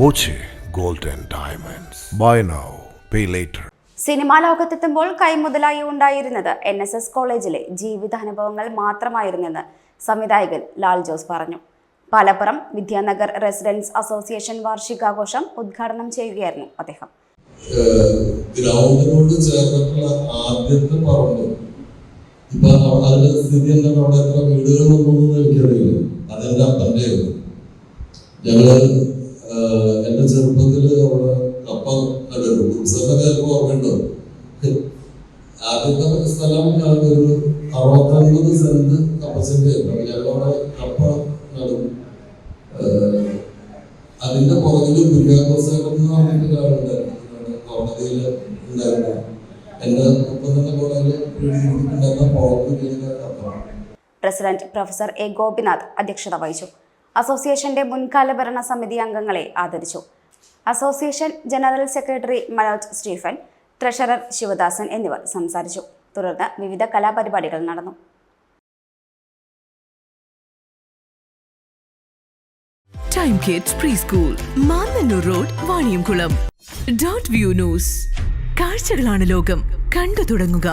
Boche gold diamonds. Buy now pay later. സിനിമാ ലോകത്തെത്തുമ്പോൾ കൈമുതലായി ഉണ്ടായിരുന്നത് എൻ എസ് എസ് കോളേജിലെ ജീവിതാനുഭവങ്ങൾ മാത്രമായിരുന്നെന്ന് സംവിധായകൻ ലാൽ ജോസ് പറഞ്ഞു. പാലപ്പുറം വിദ്യാനഗർ റെസിഡൻസ് അസോസിയേഷൻ വാർഷികാഘോഷം ഉദ്ഘാടനം ചെയ്യുകയായിരുന്നു അദ്ദേഹം. ഗ്രൗണ്ടിനോട് ചേർന്നിട്ടുള്ള ആദ്യത്തെ പറമ്പ്. ഇപ്പൊ അതിന്റെ സ്ഥിതി എന്താണ് അവിടെ എത്ര വീടുകളുണ്ടെന്നൊന്നും എനിക്കറിയില്ല. അതെന്റെ അപ്പന്റെ ഞങ്ങൾ ചെറുപ്പത്തിൽ അവിടെ കപ്പ നടുന്നു ഉത്സവം ചിലപ്പോ ഓർമ്മയുണ്ടോ? ആദ്യത്തെ സ്ഥലം ഞങ്ങൾക്കൊരു അറുപത്തൊൻപത് സെന്റ് കപ്പസിന്റെ അപ്പൊ ഞങ്ങളവിടെ കപ്പ നടും. അതിന്റെ പുറകിൽ കുര്യാക്കോസേട്ടൻ എന്ന് പറഞ്ഞിട്ട് ഒരാളുണ്ടായിരുന്നു കോടതിയിൽ ഉണ്ടായിരുന്നു. എന്റെ ഒപ്പം കപ്പ പ്രസിഡന്റ് പ്രൊഫസർ എ ഗോപിനാഥ് അധ്യക്ഷത വഹിച്ചു. അസോസിയേഷന്റെ മുൻകാല ഭരണ സമിതി അംഗങ്ങളെ ആദരിച്ചു. Association general secretary Manoj Stephen treasurer Shivadasan എന്നിവർ സംസാരിച്ചു. തുടർന്ന് വിവിധ കലാപരിപാടികൾ നടന്നു. Time kids pre school Mannannur road Vaniyamkulam dot view news കാഴ്ചകളാണ് ലോകം. കണ്ടു തുടങ്ങുക.